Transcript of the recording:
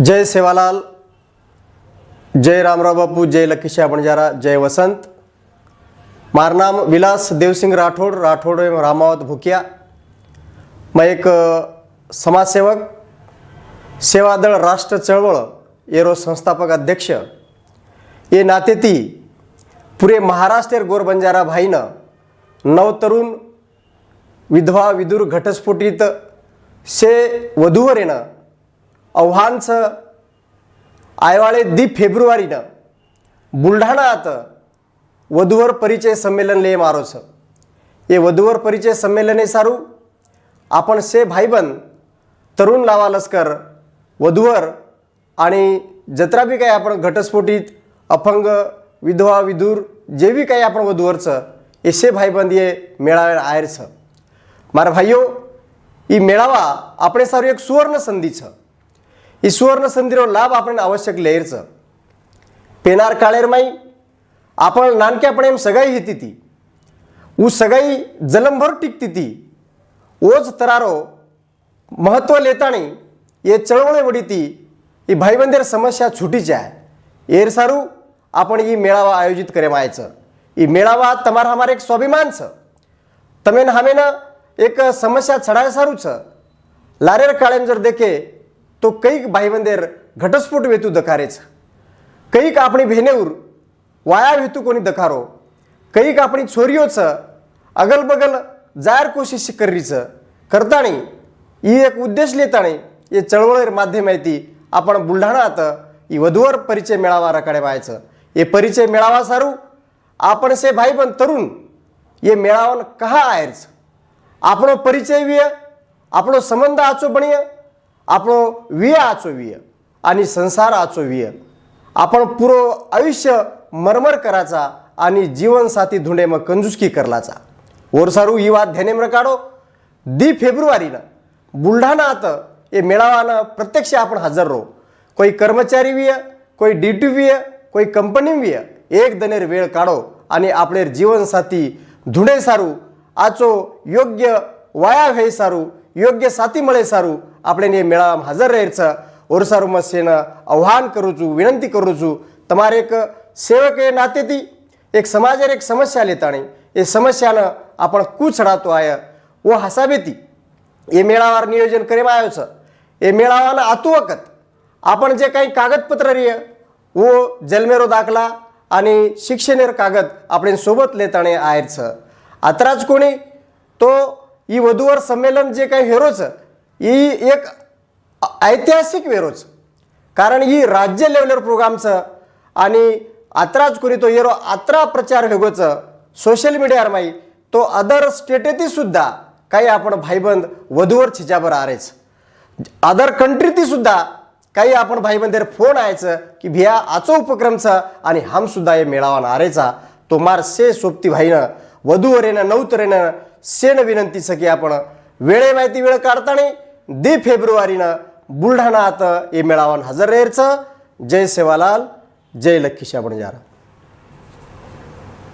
जय सेवालाल जय रामराव बापू जय लकीशाह बंजारा जय वसंत. मारनाम विलास देवसिंग राठोड राठोड रामावत भुकिया. मैं एक समाजसेवक सेवादळ राष्ट्र चळवळ एरो संस्थापक अध्यक्ष. ये नाते ती पुरे महाराष्ट्र गोर बंजारा भाईनं नवतरुण विधवा विदुर घटस्फोटीत से वधूवरेनं अव्हानचं आयवाळे दी फेब्रुवारीनं बुलढाणा वधूवर परिचय संमेलन ले छ ये वधूवर परिचय संमेलने सारू आपण से भाईबन तरुण लावा लस्कर वधूवर आणि जत्रा बी काही आपण घटस्फोटीत अपंग विधवा विधूर जे बी काही आपण वधूवरचं एसे भाईबंद ये मेळावे आयरचं मार भाईयो ई मेळावा आपण सारू एक सुवर्ण संधीचं. ಈ ಸುವರ್ಣ ಸಂಧಿರೋ लाभ आपण आवश्यक ಲೇರ್ಸ पेनार काळेर माई आपण नानक्यापणे एम सगाई हेती ती ऊ सगाई जलमभर टिकती ती ओज तरारो महत्त्व लेताणी ये चळवळे वडीती ही भाईबंदेर समस्या छुटीच्या एर सारू आपण ही मेळावा आयोजित करे मायचं ही मेळावा तमार हमार एक स्वाभिमान छ तमेन हमेन एक समस्या चढाय सारू छ लारेर काळेम जर देखे तो कैक भाई बंदेर घटस्फोट वेतू दकारेच. कैक आपणी भेनेऊर वाया वेतू कोणी दकारो. कैक आपणी छोरिओच अगलबगल जायर कोशिश करीच. करताणी ही एक उद्देश लिहिताणी ये चळवळीर माध्यम आहे ती आपण बुलढाणात वधूवर परिचय मेळावा रकडे व्हायचं. ये परिचय मेळावा सारू आपण से भाई पण तरुण ये मेळावन कहा आयच आपण परिचय विय आपण संबंध आचो बणिया आपण विय आचो विय आणि संसार आचो विय आपण पुरो आयुष्य मरमर करायचा आणि जीवन साथी धुंडे मग कंजुस्की करलाचा ओर सारू ही वाद ध्याने काढो दी फेब्रुवारीनं बुलढाणात बुलढाणा हे मेळावानं प्रत्यक्ष आपण हजर रो कोई कर्मचारी विय कोई डी टी विय कोई कंपनी विय एक दनेर वेळ काढो आणि आपले जीवनसाथी धुणे सारू आचो योग्य वाया घाई सारू યોગ્ય સાથી મળે સારું આપણે એ મેળામાં હાજર રહે છે ઓરસારું મસ્યને આહ્વાન કરું છું વિનંતી કરું છું તમારે એક સેવક એ નાતેથી એક સમાજેર એક સમસ્યા લેતાણી એ સમસ્યાને आपण કુછડાતો આય ઓ હસાબેતી એ મેળાવાર નિયોજન કરવામાં આવ્યો છે એ મેળાવાના આતું વખત आपण जे काही कागदपत्र रिय व जन्मेरो दाखला आणि शिक्षणेर कागद आपण सोबत लेताणे आहेच आत्राच कोणी तो ही वधूवर संमेलन जे काही हेरोच ही एक ऐतिहासिक वेरोच कारण ही राज्य लेवलवर प्रोग्रामचं आणि आत्राच कोणी तो येरो आत्रा प्रचार हेगोचं सोशल मीडियावर माही तो अदर स्टेटेती सुद्धा काही आपण भाईबंद वधूवर छिजाबर आरेच अदर कंट्रीती सुद्धा काही आपण भाईबंदेर फोन आयचं की भिया आचो उपक्रमचा आणि हम सुद्धा हे मेळावा नारेचा तो मार से सोबती भाईनं वधूवरेनं नवतरेनं सेन विनंती सकी आपण वेळे माहिती वेळ काढताना दे फेब्रुवारीनं बुलढाणा आता हे मेळावान हजर रेरचं जय सेवालाल जय लक्कीशा बणजारा